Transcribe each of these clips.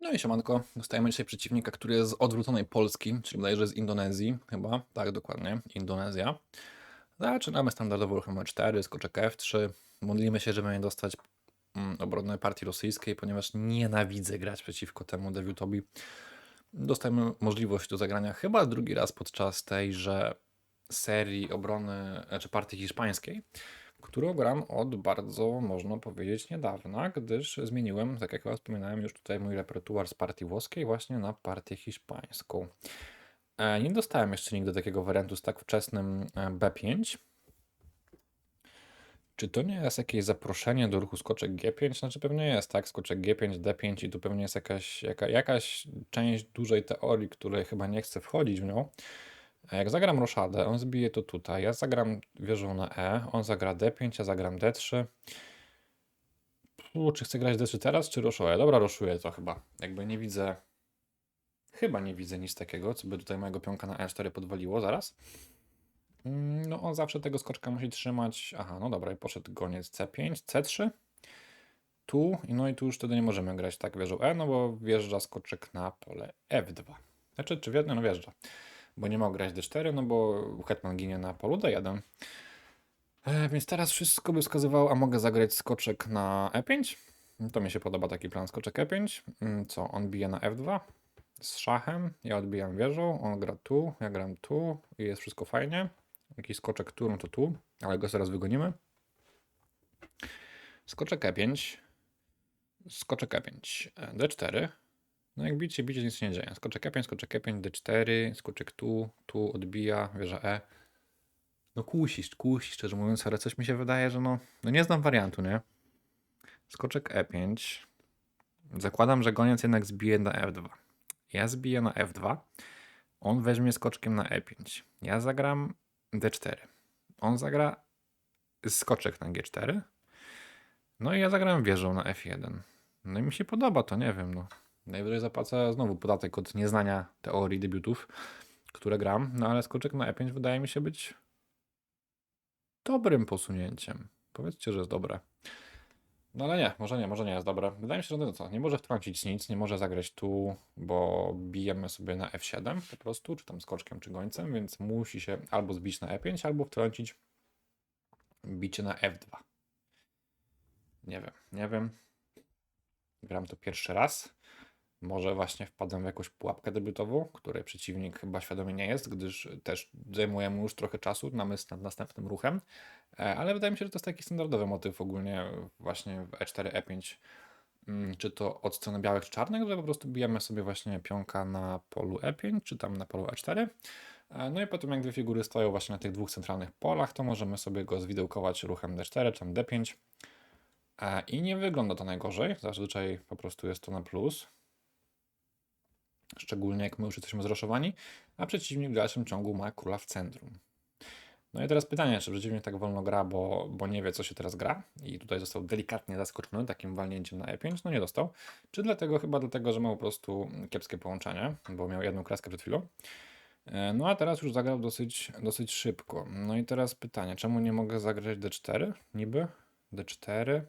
No i siemanko, dostajemy dzisiaj przeciwnika, który jest z odwróconej Polski, czyli bodajże z Indonezji chyba, tak dokładnie, Indonezja. Zaczynamy standardowo ruchem 4 skoczek F3. Modlimy się, żeby nie dostać mm, obronnej partii rosyjskiej, ponieważ nienawidzę grać przeciwko temu debiutowi. Dostajemy możliwość do zagrania chyba drugi raz podczas tejże serii obrony, czy partii hiszpańskiej którą gram od bardzo, można powiedzieć, niedawna, gdyż zmieniłem, tak jak wspominałem już tutaj, mój repertuar z partii włoskiej właśnie na partię hiszpańską. E, Nie dostałem jeszcze nigdy takiego wariantu z tak wczesnym e, B5. Czy to nie jest jakieś zaproszenie do ruchu skoczek G5? Znaczy pewnie jest, tak? Skoczek G5, D5 i tu pewnie jest jakaś, jaka, jakaś część dużej teorii, której chyba nie chcę wchodzić w nią. A jak zagram roszadę, on zbije to tutaj. Ja zagram wieżą na E, on zagra D5, ja zagram D3. Pu, czy chcę grać D3 teraz, czy roszuję? Dobra, roszuję to chyba. Jakby nie widzę... Chyba nie widzę nic takiego, co by tutaj mojego pionka na E4 podwaliło zaraz. Mm, No on zawsze tego skoczka musi trzymać. Aha, no dobra, i poszedł goniec C5, C3. Tu, no i tu już wtedy nie możemy grać tak wieżą E, no bo wjeżdża skoczek na pole F2. Znaczy, czy wjeżdża? No wjeżdża bo nie mogę grać D4, no bo hetman ginie na polu D1. E, więc teraz wszystko by wskazywało, a mogę zagrać skoczek na E5. To mi się podoba taki plan skoczek E5. Mm, Co, on bije na F2 z szachem, ja odbijam wieżą, on gra tu, ja gram tu i jest wszystko fajnie. Jakiś skoczek tu, no to tu, ale go zaraz wygonimy. Skoczek E5, skoczek E5, e, D4, no jak bicie, bicie nic się nie dzieje. Skoczek E5, skoczek E5, D4, skoczek tu, tu odbija, wieża E. No kusi, kusi, szczerze mówiąc, ale coś mi się wydaje, że no, no nie znam wariantu, nie? Skoczek E5. Zakładam, że goniec jednak zbije na F2. Ja zbiję na F2. On weźmie skoczkiem na E5. Ja zagram D4. On zagra skoczek na G4. No i ja zagram wieżą na F1. No i mi się podoba to, nie wiem, no. Najwyżej zapłacę znowu podatek od nieznania teorii debiutów, które gram, no ale skoczek na E5 wydaje mi się być dobrym posunięciem. Powiedzcie, że jest dobre. No ale nie, może nie, może nie jest dobre. Wydaje mi się, że no co, nie może wtrącić nic, nie może zagrać tu, bo bijemy sobie na F7 po prostu, czy tam skoczkiem, czy gońcem, więc musi się albo zbić na E5, albo wtrącić bicie na F2. Nie wiem, nie wiem. Gram to pierwszy raz. Może właśnie wpadłem w jakąś pułapkę debiutową, której przeciwnik chyba świadomie nie jest, gdyż też zajmuje mu już trochę czasu na myśl nad następnym ruchem. E, Ale wydaje mi się, że to jest taki standardowy motyw ogólnie właśnie w E4, E5. Mm, Czy to od strony białych czy czarnych, że po prostu bijemy sobie właśnie pionka na polu E5, czy tam na polu E4. E, No i potem jak dwie figury stoją właśnie na tych dwóch centralnych polach, to możemy sobie go zwidełkować ruchem D4 czy tam D5. E, I nie wygląda to najgorzej, zazwyczaj po prostu jest to na plus szczególnie jak my już jesteśmy zroszowani, a przeciwnik w dalszym ciągu ma króla w centrum. No i teraz pytanie, czy przeciwnik tak wolno gra, bo, bo nie wie, co się teraz gra i tutaj został delikatnie zaskoczony takim walnięciem na E5, no nie dostał. Czy dlatego, chyba dlatego, że miał po prostu kiepskie połączenie, bo miał jedną kreskę przed chwilą. E, No a teraz już zagrał dosyć, dosyć szybko. No i teraz pytanie, czemu nie mogę zagrać D4 niby? D4,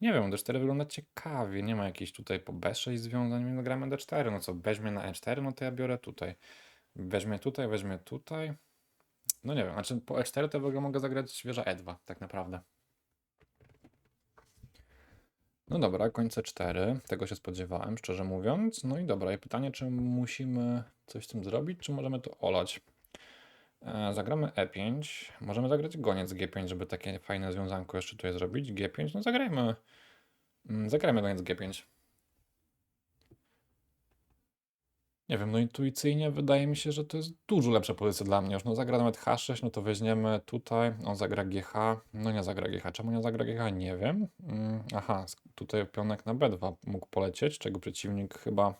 nie wiem, D4 wygląda ciekawie. Nie ma jakichś tutaj po B6 związań, więc gramy D4. No co, weźmie na E4, no to ja biorę tutaj. Weźmie tutaj, weźmie tutaj. No nie wiem, znaczy po E4 to w ogóle mogę zagrać wieża E2, tak naprawdę. No dobra, końce 4. Tego się spodziewałem, szczerze mówiąc. No i dobra, i pytanie, czy musimy coś z tym zrobić, czy możemy to olać? E, Zagramy E5. Możemy zagrać goniec G5, żeby takie fajne związanko jeszcze tutaj zrobić. G5, no zagrajmy. Mm, Zagrajmy goniec G5. Nie wiem, no intuicyjnie wydaje mi się, że to jest dużo lepsza pozycja dla mnie. Już no zagra nawet H6, no to weźmiemy tutaj, on zagra GH, no nie zagra GH. Czemu nie zagra GH? Nie wiem. Mm, Aha, tutaj pionek na B2 mógł polecieć, czego przeciwnik chyba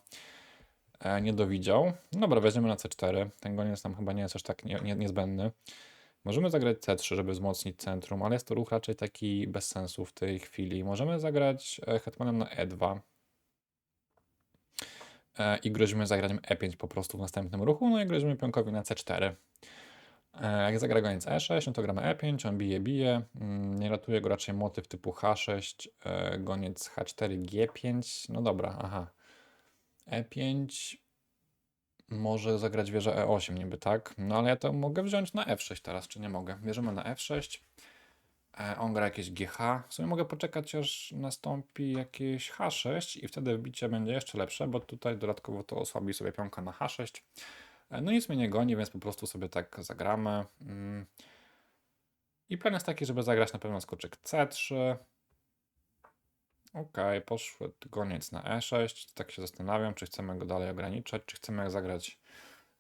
nie dowidział. Dobra, weźmiemy na C4. Ten goniec nam chyba nie jest aż tak nie, nie, niezbędny. Możemy zagrać C3, żeby wzmocnić centrum, ale jest to ruch raczej taki bez sensu w tej chwili. Możemy zagrać e, hetmanem na E2 e, i grozimy zagraniem E5 po prostu w następnym ruchu, no i grozimy pionkowi na C4. E, Jak zagra goniec E6, no to gramy E5, on bije, bije. Mm, Nie ratuje go raczej motyw typu H6, e, goniec H4, G5. No dobra, aha. E5 może zagrać wieżę E8 niby, tak? No ale ja to mogę wziąć na F6 teraz, czy nie mogę? Bierzemy na F6. E, On gra jakieś GH. W sumie mogę poczekać, aż nastąpi jakieś H6 i wtedy wbicie będzie jeszcze lepsze, bo tutaj dodatkowo to osłabi sobie pionka na H6. E, No nic mnie nie goni, więc po prostu sobie tak zagramy. Mm. I plan jest taki, żeby zagrać na pewno skoczek C3. Ok, poszły goniec na E6. Tak się zastanawiam, czy chcemy go dalej ograniczać, czy chcemy zagrać.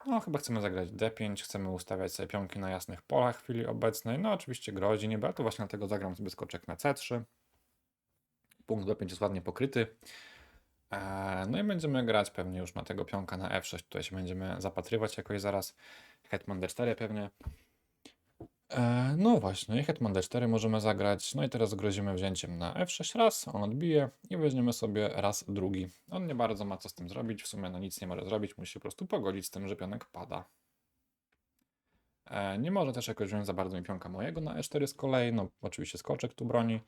No, chyba chcemy zagrać D5, chcemy ustawiać sobie pionki na jasnych polach w chwili obecnej. No, oczywiście grozi niby, ale to właśnie dlatego zagram sobie skoczek na C3. Punkt B5 jest ładnie pokryty. Eee, No i będziemy grać pewnie już na tego pionka na F6. Tutaj się będziemy zapatrywać jakoś zaraz. Hetman D4 pewnie. Eee, No właśnie, Hetman D4 możemy zagrać. No i teraz grozimy wzięciem na F6 raz, on odbije i weźmiemy sobie raz drugi. On nie bardzo ma co z tym zrobić, w sumie no nic nie może zrobić, musi po prostu pogodzić z tym, że pionek pada. E, Nie może też jakoś wziąć za bardzo mi pionka mojego na E4 z kolei, no oczywiście skoczek tu broni.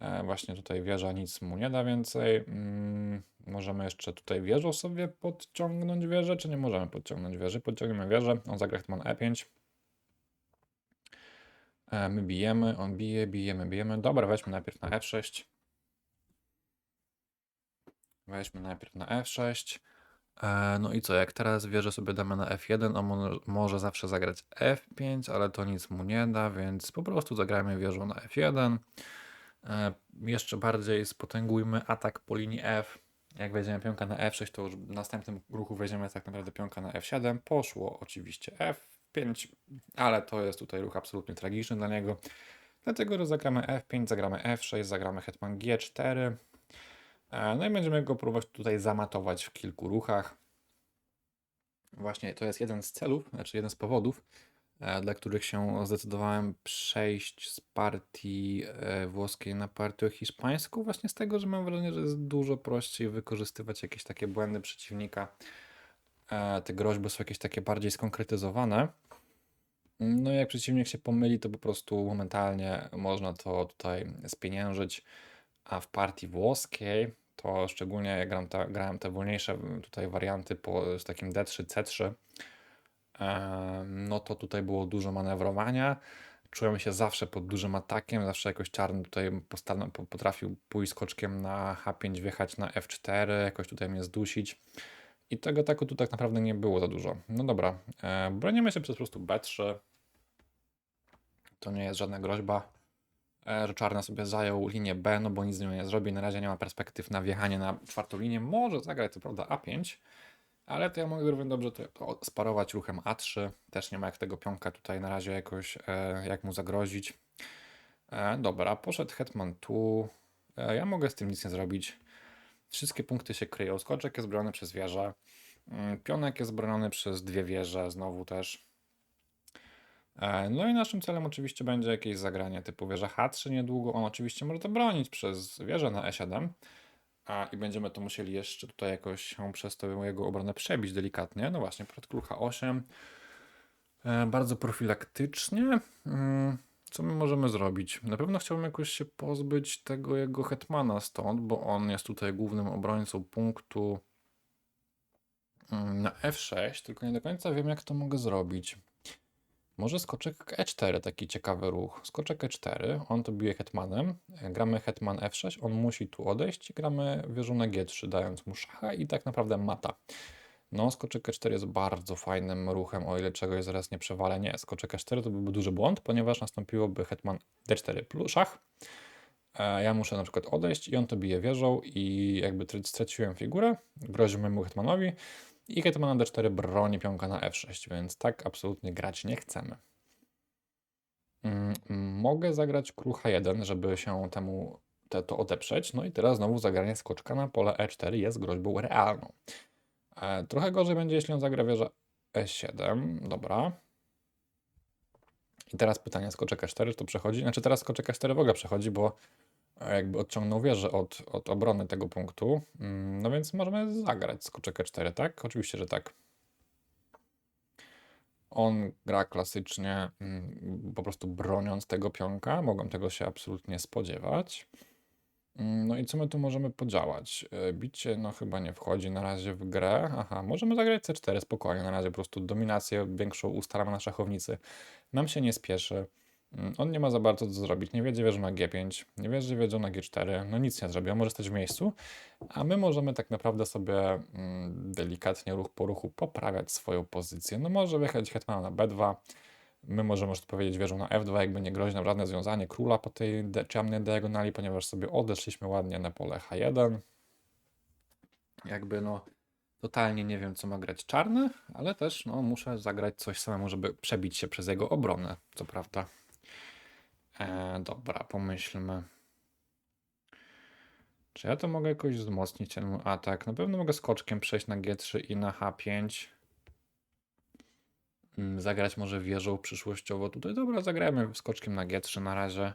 E, Właśnie tutaj wieża nic mu nie da więcej. Mm, Możemy jeszcze tutaj wieżą sobie podciągnąć wieżę, czy nie możemy podciągnąć wieży? Podciągniemy wieżę, on zagra hetman E5. E, My bijemy, on bije, bijemy, bijemy. Dobra, weźmy najpierw na F6. Weźmy najpierw na F6. E, No i co, jak teraz wieżę sobie damy na F1, on mo- może zawsze zagrać F5, ale to nic mu nie da, więc po prostu zagrajmy wieżą na F1. E, Jeszcze bardziej spotęgujmy atak po linii F. Jak weźmiemy pionka na F6, to już w następnym ruchu weźmiemy tak naprawdę pionka na F7. Poszło oczywiście F5, ale to jest tutaj ruch absolutnie tragiczny dla niego. Dlatego że zagramy F5, zagramy F6, zagramy hetman G4. E, No i będziemy go próbować tutaj zamatować w kilku ruchach. Właśnie to jest jeden z celów, znaczy jeden z powodów, e, dla których się zdecydowałem przejść z partii e, włoskiej na partię hiszpańską, właśnie z tego, że mam wrażenie, że jest dużo prościej wykorzystywać jakieś takie błędy przeciwnika. Te groźby są jakieś takie bardziej skonkretyzowane. No jak przeciwnik się pomyli, to po prostu momentalnie można to tutaj spieniężyć. A w partii włoskiej to szczególnie jak gram te, grałem te wolniejsze mm, tutaj warianty po, z takim D3, C3, em, no to tutaj było dużo manewrowania. Czułem się zawsze pod dużym atakiem, zawsze jakoś czarny tutaj potrafił pójść skoczkiem na H5, wjechać na F4, jakoś tutaj mnie zdusić. I tego ataku tu tak naprawdę nie było za dużo. No dobra, e, bronimy się przez po prostu B3. To nie jest żadna groźba, e, że czarny sobie zajął linię B, no bo nic z nią nie zrobi. Na razie nie ma perspektyw na wjechanie na czwartą linię. Może zagrać co prawda A5, ale to ja mogę równie dobrze to, to sparować ruchem A3. Też nie ma jak tego pionka tutaj na razie jakoś, e, jak mu zagrozić. E, dobra, poszedł hetman tu. E, ja mogę z tym nic nie zrobić. Wszystkie punkty się kryją. Skoczek jest broniony przez wieżę. Mm, Pionek jest broniony przez dwie wieże, znowu też. E, No i naszym celem oczywiście będzie jakieś zagranie typu wieża H3 niedługo. On oczywiście może to bronić przez wieżę na E7. A, I będziemy to musieli jeszcze tutaj jakoś przez tą jego obronę przebić delikatnie. No właśnie, przed król H8. E, bardzo profilaktycznie. Co my możemy zrobić? Na pewno chciałbym jakoś się pozbyć tego jego hetmana stąd, bo on jest tutaj głównym obrońcą punktu mm, na F6, tylko nie do końca wiem, jak to mogę zrobić. Może skoczek E4, taki ciekawy ruch. Skoczek E4, on to bije hetmanem, gramy hetman F6, on musi tu odejść gramy wieżą na G3, dając mu szacha i tak naprawdę mata. No, skoczek E4 jest bardzo fajnym ruchem, o ile czegoś zaraz nie przewalę. Nie, skoczek E4 to byłby duży błąd, ponieważ nastąpiłoby hetman D4 plus szach. E, Ja muszę na przykład odejść i on to bije wieżą i jakby tr- straciłem figurę, grozi mojemu hetmanowi i hetman na D4 broni pionka na F6, więc tak absolutnie grać nie chcemy. Mm, Mogę zagrać król H1, żeby się temu te, to odeprzeć. No i teraz znowu zagranie skoczka na pole E4 jest groźbą realną. E, trochę gorzej będzie, jeśli on zagra wieżę E7. Dobra. I teraz pytanie, skoczek E4 to przechodzi? Znaczy teraz skoczek E4 w ogóle przechodzi, bo e, jakby odciągnął wieżę od, od obrony tego punktu. Mm, No więc możemy zagrać skoczek E4, tak? Oczywiście, że tak. On gra klasycznie, mm, po prostu broniąc tego pionka. Mogłem tego się absolutnie spodziewać. Mm, No i co my tu możemy podziałać? E, Bicie, no chyba nie wchodzi na razie w grę. Aha, możemy zagrać C4 spokojnie. Na razie po prostu dominację większą ustalamy na szachownicy. Nam się nie spieszy. Mm, On nie ma za bardzo co zrobić. Nie wiedzie wieżą na G5, nie wiedzie wieżą na G4. No nic nie zrobi. On może stać w miejscu, a my możemy tak naprawdę sobie mm, delikatnie ruch po ruchu poprawiać swoją pozycję. No może wyjechać hetmana na B2. My możemy już powiedzieć wieżą na F2, jakby nie grozi nam żadne związanie króla po tej ciemnej diagonali, ponieważ sobie odeszliśmy ładnie na pole H1. Jakby no totalnie nie wiem, co ma grać czarny, ale też no, muszę zagrać coś samemu, żeby przebić się przez jego obronę, co prawda. E, dobra, pomyślmy. Czy ja to mogę jakoś wzmocnić ten atak? Na pewno mogę skoczkiem przejść na G3 i na H5. Mm, Zagrać może wieżą przyszłościowo tutaj. Dobra, zagrajmy skoczkiem na G3 na razie.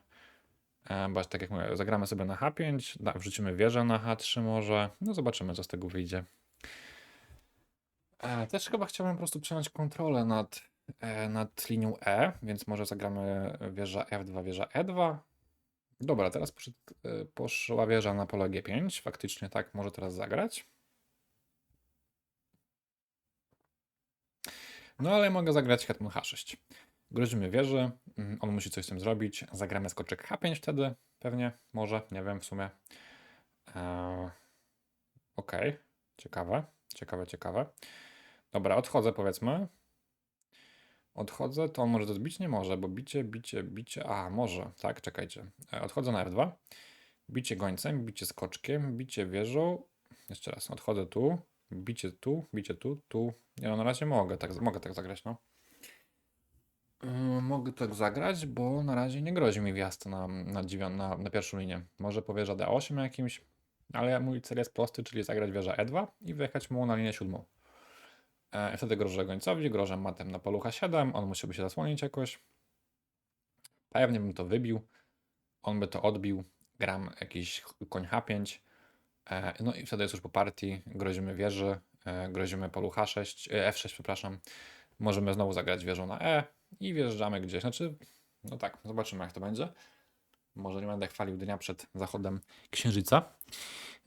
E, Bo tak jak mówię, zagramy sobie na H5, da- wrzucimy wieżę na H3 może. No zobaczymy, co z tego wyjdzie. E, Też chyba chciałbym po prostu przejąć kontrolę nad, e, nad linią E, więc może zagramy wieża F2, wieża E2. Dobra, teraz poszedł, e, poszła wieża na pole G5. Faktycznie tak może teraz zagrać. No ale mogę zagrać hetman H6. Grozimy wieży, mm, on musi coś z tym zrobić. Zagramy skoczek H5 wtedy, pewnie, może, nie wiem w sumie. Eee, Okej, ciekawe, ciekawe, ciekawe. Dobra, odchodzę powiedzmy. Odchodzę, to on może to zbić? Nie może, bo bicie, bicie, bicie. A, może, tak, czekajcie. E, Odchodzę na F2. Bicie gońcem, bicie skoczkiem, bicie wieżą. Jeszcze raz, odchodzę tu. Bicie tu, bicie tu, tu. Nie, no na razie mogę tak, mogę tak zagrać, no. Yy, Mogę tak zagrać, bo na razie nie grozi mi wjazd na, na, na, na pierwszą linię. Może po wieża D8 jakimś, ale mój cel jest prosty, czyli zagrać wieża E2 i wyjechać mu na linię siódmą. E, wtedy grożę gońcowi, grożę matem na polu H7, on musiałby się zasłonić jakoś. Pewnie bym to wybił, on by to odbił, gram jakiś koń H5, e, no i wtedy jest już po partii, grozimy wieży, e, grozimy polu H6, e, F6, przepraszam. Możemy znowu zagrać wieżą na E i wjeżdżamy gdzieś. Znaczy, no tak, zobaczymy jak to będzie. Może nie będę chwalił dnia przed zachodem księżyca,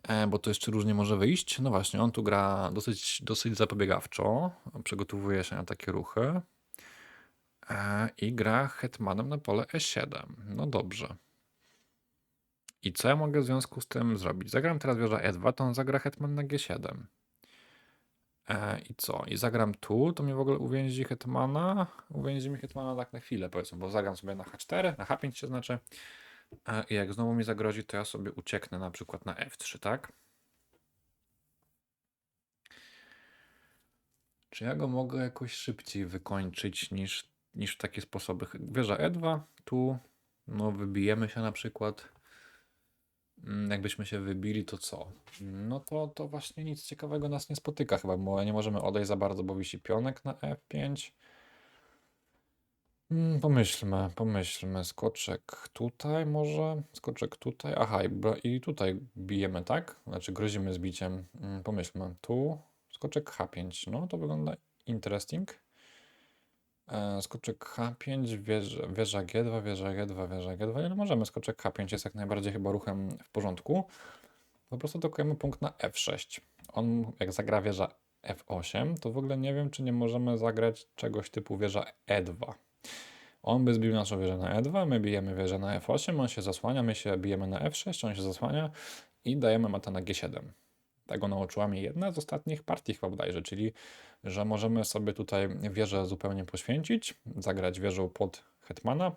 e, bo to jeszcze różnie może wyjść. No właśnie, on tu gra dosyć, dosyć zapobiegawczo, przygotowuje się na takie ruchy e, i gra hetmanem na pole E7. No dobrze. I co ja mogę w związku z tym zrobić? Zagram teraz wieża E2, to on zagra hetman na G7. E, I co? I zagram tu, to mnie w ogóle uwięzi hetmana. Uwięzi mi hetmana tak na chwilę, powiedzmy, bo zagram sobie na H4, na H5 się znaczy. E, I jak znowu mi zagrozi, to ja sobie ucieknę na przykład na F3, tak? Czy ja go mogę jakoś szybciej wykończyć niż, niż w takie sposoby? Wieża E2, tu, no wybijemy się na przykład. Mm, Jakbyśmy się wybili, to co? No to, to właśnie nic ciekawego nas nie spotyka chyba, bo nie możemy odejść za bardzo, bo wisi pionek na F5. Mm, Pomyślmy, pomyślmy. Skoczek tutaj może, skoczek tutaj. Aha, i, tutaj bijemy, tak? Znaczy grozimy zbiciem. Mm, Pomyślmy. Tu skoczek H5. No to wygląda interesting. E, Skoczek H5, wieża, wieża G2, wieża G2, wieża G2. Nie, no możemy, skoczek H5 jest jak najbardziej chyba ruchem w porządku. Po prostu atakujemy punkt na F6. On, jak zagra wieża F8, to w ogóle nie wiem, czy nie możemy zagrać czegoś typu wieża E2. On by zbił naszą wieżę na E2, my bijemy wieżę na F8, on się zasłania, my się bijemy na F6, on się zasłania i dajemy mata na G7. Tego nauczyła mnie jedna z ostatnich partii chyba bodajże, czyli że możemy sobie tutaj wieżę zupełnie poświęcić, zagrać wieżą pod hetmana,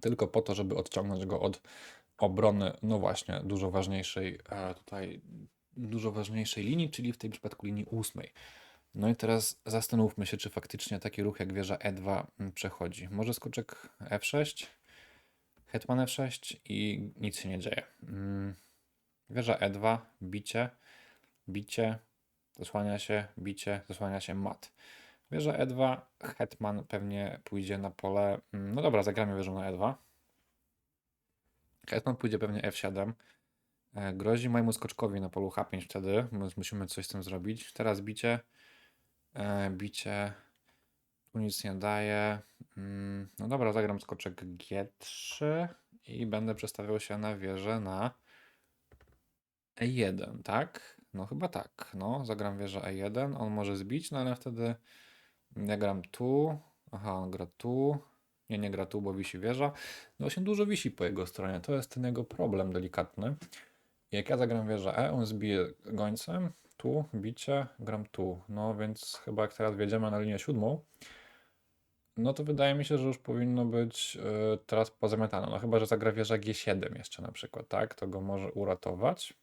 tylko po to, żeby odciągnąć go od obrony, no właśnie, dużo ważniejszej e, tutaj, dużo ważniejszej linii, czyli w tym przypadku linii ósmej. No i teraz zastanówmy się, czy faktycznie taki ruch jak wieża E2 mm, przechodzi. Może skoczek F6, hetman F6 i nic się nie dzieje. Wieża E2, bicie, bicie, zasłania się, bicie, zasłania się mat. Wieża E2, hetman pewnie pójdzie na pole. mm, No dobra, zagramy wieżą na E2. Hetman pójdzie pewnie F7. E, Grozi mojemu skoczkowi na polu H5 wtedy, więc musimy coś z tym zrobić. Teraz bicie, e, bicie, Tu nic nie daje. Mm, No dobra, zagram skoczek G3 i będę przestawiał się na wieżę na E1, tak? No chyba tak. No, zagram wieżę E1. On może zbić, no ale wtedy ja gram tu. Aha, on gra tu. Nie, nie gra tu, bo wisi wieża. No właśnie dużo wisi po jego stronie. To jest ten jego problem delikatny. Jak ja zagram wieżę E, on zbije gońcem. Tu, bicie, gram tu. No więc chyba jak teraz wjedziemy na linię siódmą, no to wydaje mi się, że już powinno być y, teraz pozamiatane. No chyba, że zagra wieża G7 jeszcze na przykład, tak? To go może uratować.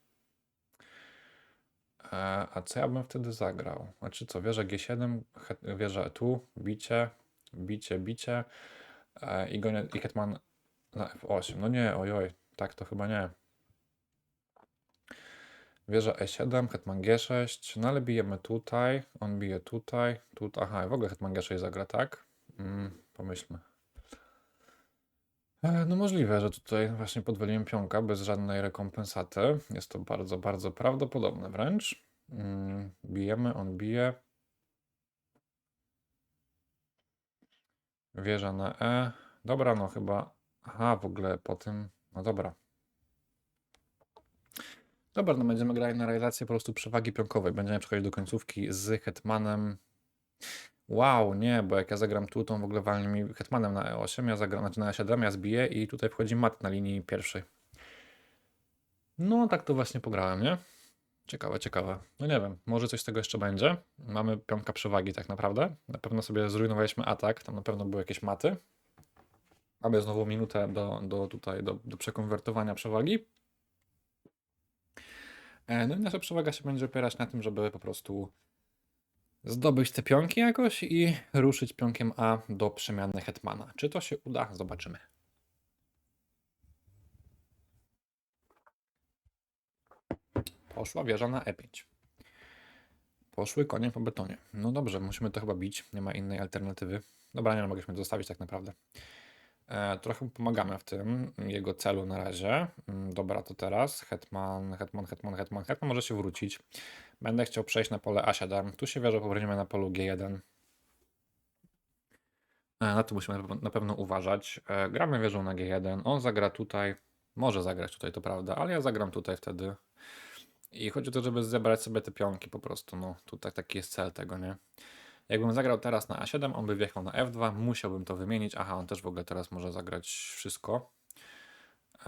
E, a co ja bym wtedy zagrał? Znaczy co, wieża G7, het- wieża tu, bicie, bicie, bicie e, i, gonie, i hetman na F8. No nie, ojoj, tak to chyba nie. Wieża E7, hetman G6, no ale bijemy tutaj, on bije tutaj, tutaj, aha, w ogóle hetman G6 zagra, tak? Mm, pomyślmy. E, No możliwe, że tutaj właśnie podwaliłem pionka bez żadnej rekompensaty. Jest to bardzo, bardzo prawdopodobne wręcz. Mm, Bijemy, on bije. Wieża na E. Dobra, no chyba. Aha, w ogóle po tym. No dobra. Dobra, no będziemy grali na realizację po prostu przewagi pionkowej. Będziemy przechodzić do końcówki z hetmanem. Wow, nie, bo jak ja zagram tu, to w ogóle walnie mi hetmanem na E8, ja zagram, znaczy na E7, ja zbiję i tutaj wchodzi mat na linii pierwszej. No, tak to właśnie pograłem, nie? Ciekawe, ciekawe. No nie wiem, może coś z tego jeszcze będzie. Mamy pionka przewagi tak naprawdę. Na pewno sobie zrujnowaliśmy atak, tam na pewno były jakieś maty. Mamy znowu minutę do, do tutaj, do, do przekonwertowania przewagi. E, No i nasza przewaga się będzie opierać na tym, żeby po prostu zdobyć te pionki jakoś i ruszyć pionkiem A do przemiany hetmana. Czy to się uda? Zobaczymy. Poszła wieża na E5. Poszły konie po betonie. No dobrze, musimy to chyba bić. Nie ma innej alternatywy. Dobra, nie no, mogliśmy zostawić tak naprawdę. E, trochę pomagamy w tym jego celu na razie. Mm, Dobra, to teraz hetman, hetman, hetman, hetman, hetman może się wrócić. Będę chciał przejść na pole A7. Tu się wieżę pobronimy na polu G1. E, Na to musimy na pewno- na pewno uważać. E, Gramy wieżą na G1. On zagra tutaj. Może zagrać tutaj, to prawda, ale ja zagram tutaj wtedy. I chodzi o to, żeby zebrać sobie te pionki po prostu. No, tutaj taki jest cel tego, nie? Jakbym zagrał teraz na A7, on by wjechał na F2, musiałbym to wymienić. Aha, on też w ogóle teraz może zagrać wszystko.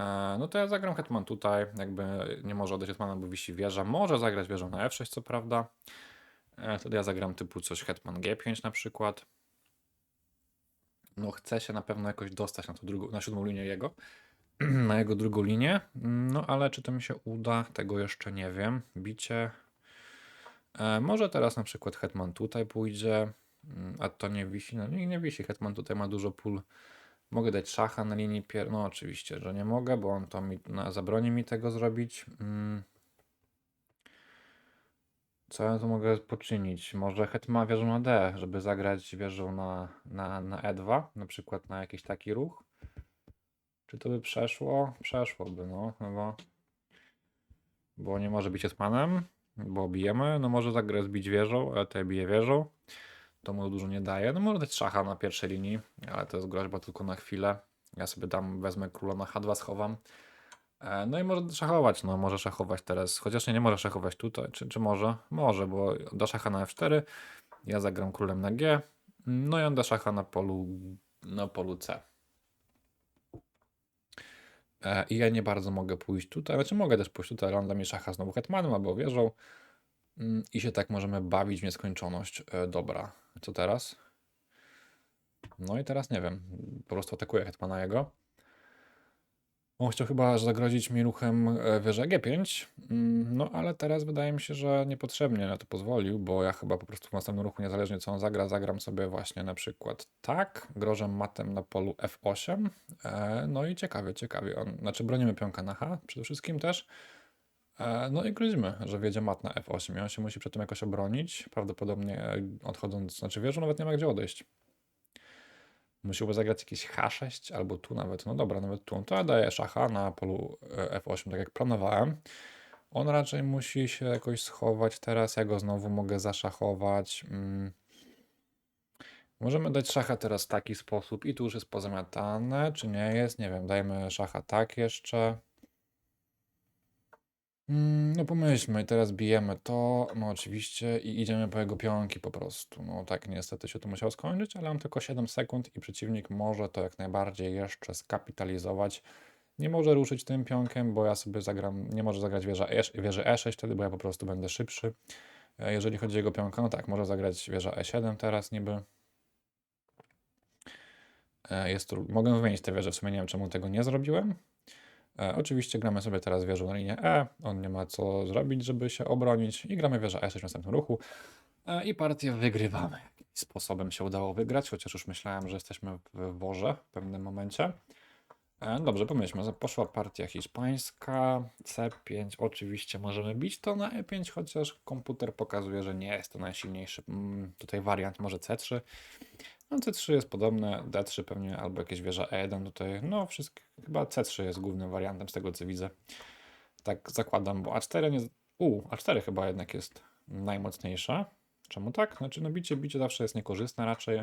E, No to ja zagram hetman tutaj, jakby nie może oddać hetmana, bo wisi wieża. Może zagrać wieżą na F6, co prawda. E, Wtedy ja zagram typu coś hetman G5 na przykład. No chcę się na pewno jakoś dostać na tą drugą, na siódmą linię jego. Na jego drugą linię. No ale czy to mi się uda, tego jeszcze nie wiem. Bicie. E, może teraz na przykład hetman tutaj pójdzie, mm, a to nie wisi. No nie, nie wisi, hetman tutaj ma dużo pól. Mogę dać szacha na linii pier... No oczywiście, że nie mogę, bo on to mi na, zabroni mi tego zrobić. Mm. Co ja tu mogę poczynić? Może hetman wieżą na D, żeby zagrać wieżą na, na, na E2, na przykład na jakiś taki ruch. Czy to by przeszło? Przeszłoby, no chyba. Bo nie może być hetmanem, bo bijemy. No może zagrać zbić wieżą, ale to ja biję wieżą. To mu dużo nie daje. No może dać szacha na pierwszej linii, ale to jest groźba tylko na chwilę. Ja sobie tam wezmę króla na H2, schowam. E, No i może szachować, no może szachować teraz. Chociaż nie, nie może szachować tutaj, czy, czy może? Może, bo da szacha na F4, ja zagram królem na G, no i on da szacha na polu, na polu C. E, I ja nie bardzo mogę pójść tutaj, znaczy mogę też pójść tutaj, ale on da mi szacha znowu hetmanem albo wieżą. Mm, I się tak możemy bawić w nieskończoność. E, Dobra, co teraz? No i teraz nie wiem, po prostu atakuję hetmana jego. On chciał chyba zagrozić mi ruchem e, wieżę G5, mm, no ale teraz wydaje mi się, że niepotrzebnie na to pozwolił, bo ja chyba po prostu w następnym ruchu, niezależnie co on zagra, zagram sobie właśnie na przykład tak, grożem matem na polu F8, e, no i ciekawie, ciekawie, on, znaczy bronimy pionka na H przede wszystkim też, e, no i grozimy, że wiedzie mat na F8 i on się musi przy tym jakoś obronić, prawdopodobnie odchodząc, znaczy wieżą nawet nie ma gdzie odejść. Musiałby zagrać jakieś H6 albo tu nawet. No dobra, nawet tu. To ja daję szacha na polu e, F8, tak jak planowałem. On raczej musi się jakoś schować teraz. Ja go znowu mogę zaszachować. Mm. Możemy dać szacha teraz w taki sposób i tu już jest pozamiatane, czy nie jest? Nie wiem, dajmy szacha tak jeszcze. Mm, No pomyślmy, teraz bijemy to, no oczywiście, i idziemy po jego pionki po prostu. No tak niestety się to musiało skończyć, ale mam tylko 7 sekund i przeciwnik może to jak najbardziej jeszcze skapitalizować. Nie może ruszyć tym pionkiem, bo ja sobie zagram, nie może zagrać wieża E, wieży E6 wtedy, bo ja po prostu będę szybszy. E, Jeżeli chodzi o jego pionka, no tak, może zagrać wieża E7 teraz niby. E, Jest tu, mogę wymienić te wieże, w sumie nie wiem czemu tego nie zrobiłem. E, oczywiście gramy sobie teraz wieżą na linię E, on nie ma co zrobić, żeby się obronić i gramy wieża E6 w następnym ruchu e, i partię wygrywamy. Sposobem się udało wygrać, chociaż już myślałem, że jesteśmy w worze w pewnym momencie. E, dobrze, pomyślmy, poszła partia hiszpańska, C5, oczywiście możemy bić to na E5, chociaż komputer pokazuje, że nie jest to najsilniejszy mm, tutaj wariant, może C3. No C3 jest podobne, D3 pewnie, albo jakieś wieża E1 tutaj, no wszystkie, chyba C3 jest głównym wariantem z tego co widzę. Tak zakładam, bo A4 nie... U, A4 chyba jednak jest najmocniejsza. Czemu tak? Znaczy no bicie, bicie zawsze jest niekorzystne raczej.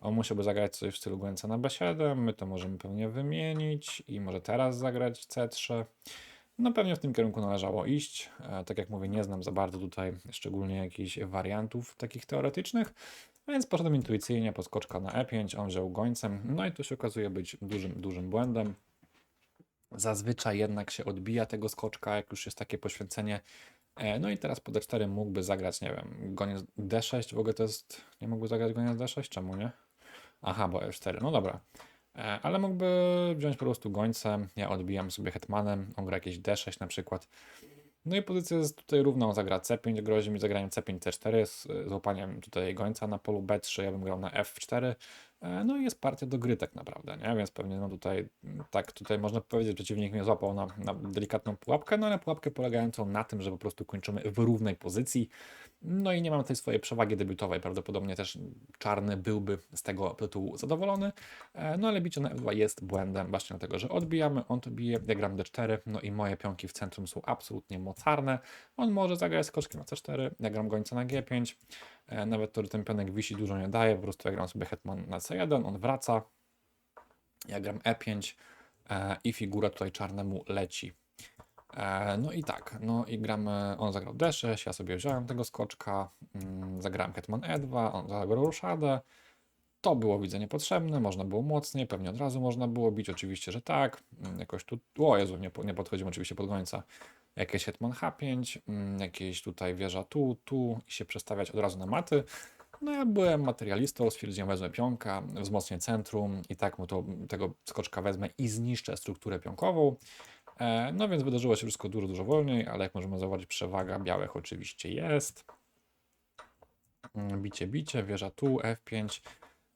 On musiałby zagrać coś w stylu gońca na B7, my to możemy pewnie wymienić i może teraz zagrać C3. No pewnie w tym kierunku należało iść. E, tak jak mówię, nie znam za bardzo tutaj szczególnie jakichś wariantów takich teoretycznych, więc poszedłem intuicyjnie, poskoczka na E5, on wziął gońcem, no i to się okazuje być dużym, dużym błędem. Zazwyczaj jednak się odbija tego skoczka, jak już jest takie poświęcenie. E, No i teraz po D4 mógłby zagrać, nie wiem, goniec D6, w ogóle to jest, nie mógłby zagrać goniec D6, czemu nie? Aha, bo F4, no dobra. E, Ale mógłby wziąć po prostu gońcem, ja odbijam sobie hetmanem, on gra jakieś D6 na przykład. No i pozycja jest tutaj równa, on zagra C5, grozi mi zagraniem C5, C4 z z łapaniem tutaj gońca na polu B3, ja bym grał na F4. E, No i jest partia do gry tak naprawdę, nie? Więc pewnie no tutaj, mm, tak, tutaj można powiedzieć, że przeciwnik mnie złapał na, na delikatną pułapkę, no ale pułapkę polegającą na tym, że po prostu kończymy w równej pozycji. No i nie mam tej swojej przewagi debiutowej, prawdopodobnie też czarny byłby z tego tytułu zadowolony, E, no ale bicie na F2 jest błędem właśnie dlatego, że odbijamy, on to bije, ja gram D4, no i moje pionki w centrum są absolutnie mocarne. On może zagrać z koczkiem na C4, ja gram gońca na G5, E, Nawet to, że ten pionek wisi dużo nie daje, po prostu ja gram sobie hetman na C1, on wraca, ja gram E5 e, i figura tutaj czarnemu leci. E, No i tak, no i gramy, on zagrał D6, ja sobie wziąłem tego skoczka, mm, zagrałem hetman E2, on zagrał ruszadę. To było widzę niepotrzebne, można było mocniej, pewnie od razu można było bić, oczywiście, że tak. Mm, Jakoś tu, o Jezu, nie, nie podchodzimy oczywiście pod gońca. Jakieś hetman H5, mm, jakieś tutaj wieża tu, tu i się przestawiać od razu na maty. No ja byłem materialistą, stwierdziłem wezmę pionka, wzmocnię centrum i tak mu to, tego skoczka wezmę i zniszczę strukturę pionkową. E, No więc wydarzyło się wszystko dużo, dużo wolniej, ale jak możemy zauważyć, przewaga białych oczywiście jest. Mm, Bicie, bicie, wieża tu, F5.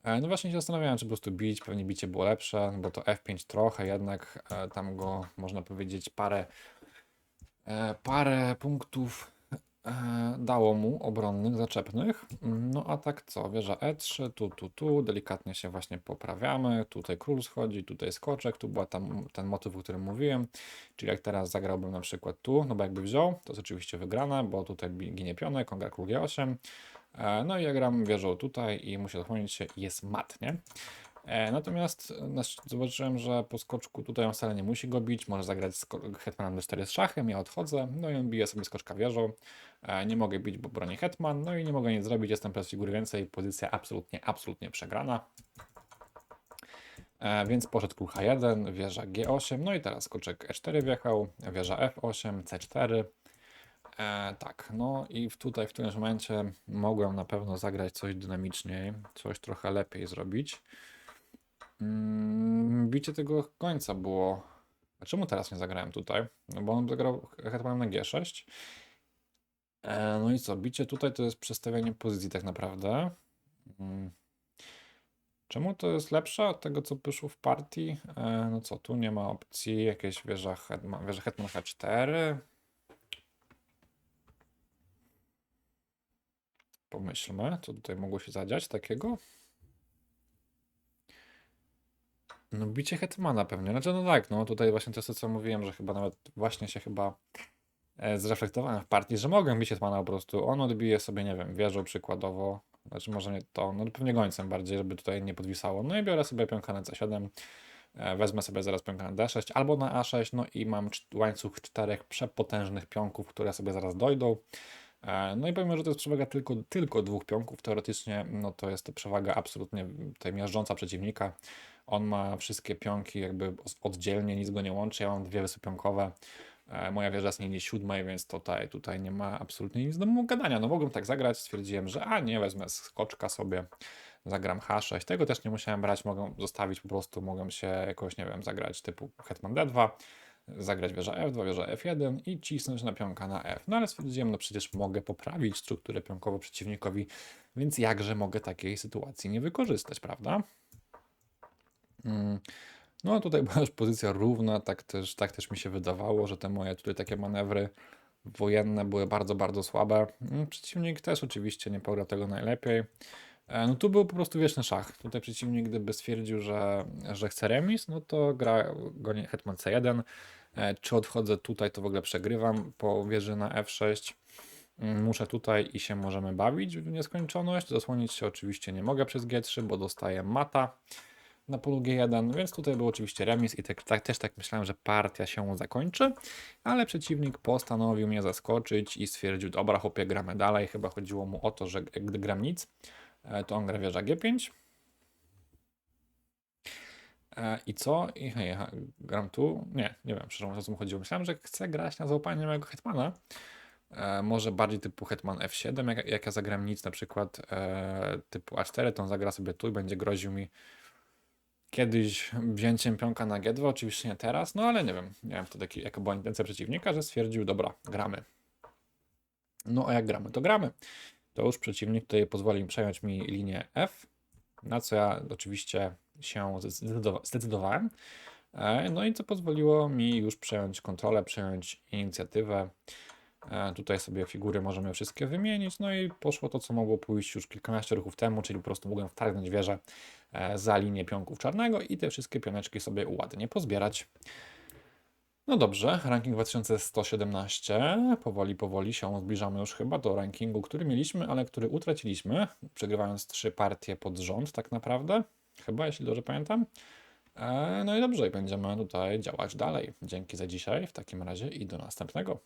E, No właśnie się zastanawiałem, czy po prostu bić, pewnie bicie było lepsze, bo to F5 trochę jednak e, tam go, można powiedzieć, parę, parę punktów e, dało mu obronnych, zaczepnych. No a tak co, wieża E3, tu, tu, tu, delikatnie się właśnie poprawiamy, tutaj król schodzi, tutaj skoczek, tu była tam ten motyw, o którym mówiłem, czyli jak teraz zagrałbym na przykład tu, no bo jakby wziął, to jest oczywiście wygrana, bo tutaj ginie pionek, on gra król G8, E, No i ja gram wieżą tutaj i muszę ochronić się jest mat, nie? E, Natomiast e, zobaczyłem, że po skoczku tutaj on wcale nie musi go bić, może zagrać hetmanem D4 z szachem, ja odchodzę, no i on bije sobie skoczka wieżą. E, Nie mogę bić, bo broni hetman, no i nie mogę nic zrobić, jestem bez figury więcej, pozycja absolutnie, absolutnie przegrana. Więc poszedł król H1, wieża G8, no i teraz skoczek E4 wjechał, wieża F8, C4. E, tak, no i tutaj w którymś momencie mogłem na pewno zagrać coś dynamiczniej, coś trochę lepiej zrobić. Mm, bicie tego końca było. A czemu teraz nie zagrałem tutaj? No bo on zagrał hetmanem na G6. E, no i co? Bicie tutaj to jest przestawianie pozycji tak naprawdę. Mm. Czemu to jest lepsze od tego, co wyszło w partii? E, no co, tu nie ma opcji, jakieś wieża hetman, wieża hetman H4. Pomyślmy, co tutaj mogło się zadziać takiego. No bicie hetmana pewnie. Znaczy no tak, no tutaj właśnie to jest to, co mówiłem, że chyba nawet właśnie się chyba e, zreflektowałem w partii, że mogę bić hetmana po prostu. On odbije sobie, nie wiem, wieżą przykładowo. Znaczy może nie to, no pewnie gońcem bardziej, żeby tutaj nie podwisało. No i biorę sobie pionka na C7, e, wezmę sobie zaraz pionka na D6 albo na A6, no i mam łańcuch czterech przepotężnych pionków, które sobie zaraz dojdą. E, No i pomimo, że to jest przewaga tylko, tylko dwóch pionków, teoretycznie no to jest to przewaga absolutnie tutaj miażdżąca przeciwnika. On ma wszystkie pionki jakby oddzielnie, nic go nie łączy, ja mam dwie wysypionkowe. E, Moja wieża jest linii siódmej, więc tutaj, tutaj nie ma absolutnie nic do gadania. No mogłem tak zagrać, stwierdziłem, że a nie, wezmę skoczka sobie, zagram H6. Tego też nie musiałem brać, mogę zostawić po prostu, mogłem się jakoś, nie wiem, zagrać typu Hetman D2, zagrać wieża F2, wieża F1 i cisnąć na pionka na F. No ale stwierdziłem, no przecież mogę poprawić strukturę pionkową przeciwnikowi, więc jakże mogę takiej sytuacji nie wykorzystać, prawda? Mm. No a tutaj była już pozycja równa, tak też, tak też mi się wydawało, że te moje tutaj takie manewry wojenne były bardzo, bardzo słabe. Mm, Przeciwnik też oczywiście nie pograł tego najlepiej. E, No tu był po prostu wieczny szach. Tutaj przeciwnik gdyby stwierdził, że, że chce remis, no to gra goni hetman C1. E, Czy odchodzę tutaj, to w ogóle przegrywam po wieży na F6. Mm, Muszę tutaj i się możemy bawić w nieskończoność. Zasłonić się oczywiście nie mogę przez G3, bo dostaję mata na polu G1, więc tutaj był oczywiście remis i tak, tak, też tak myślałem, że partia się zakończy, ale przeciwnik postanowił mnie zaskoczyć i stwierdził, dobra chłopie, gramy dalej. Chyba chodziło mu o to, że gdy gram nic, e, to on gra wieża G5. E, I co? I hej, ha, gram tu? Nie, nie wiem, szczerze o co mu chodziło. Myślałem, że chcę grać na załapanie mojego hetmana. E, może bardziej typu hetman F7, jak, jak ja zagram nic, na przykład e, typu A4, to on zagra sobie tu i będzie groził mi kiedyś wzięciem pionka na G2, oczywiście nie teraz, no ale nie wiem, nie wiem wtedy jaka była intencja przeciwnika, że stwierdził, dobra, gramy. No a jak gramy, to gramy. To już przeciwnik tutaj pozwoli przejąć mi linię F, na co ja oczywiście się zdecydowa- zdecydowałem. E, No i co pozwoliło mi już przejąć kontrolę, przejąć inicjatywę. E, Tutaj sobie figury możemy wszystkie wymienić, no i poszło to, co mogło pójść już kilkanaście ruchów temu, czyli po prostu mogłem wtargnąć wieżę e, za linię pionków czarnego i te wszystkie pioneczki sobie ładnie pozbierać. No dobrze, ranking 2117. Powoli, powoli się zbliżamy już chyba do rankingu, który mieliśmy, ale który utraciliśmy, przegrywając trzy partie pod rząd tak naprawdę. Chyba, jeśli dobrze pamiętam. E, No i dobrze, będziemy tutaj działać dalej. Dzięki za dzisiaj w takim razie i do następnego.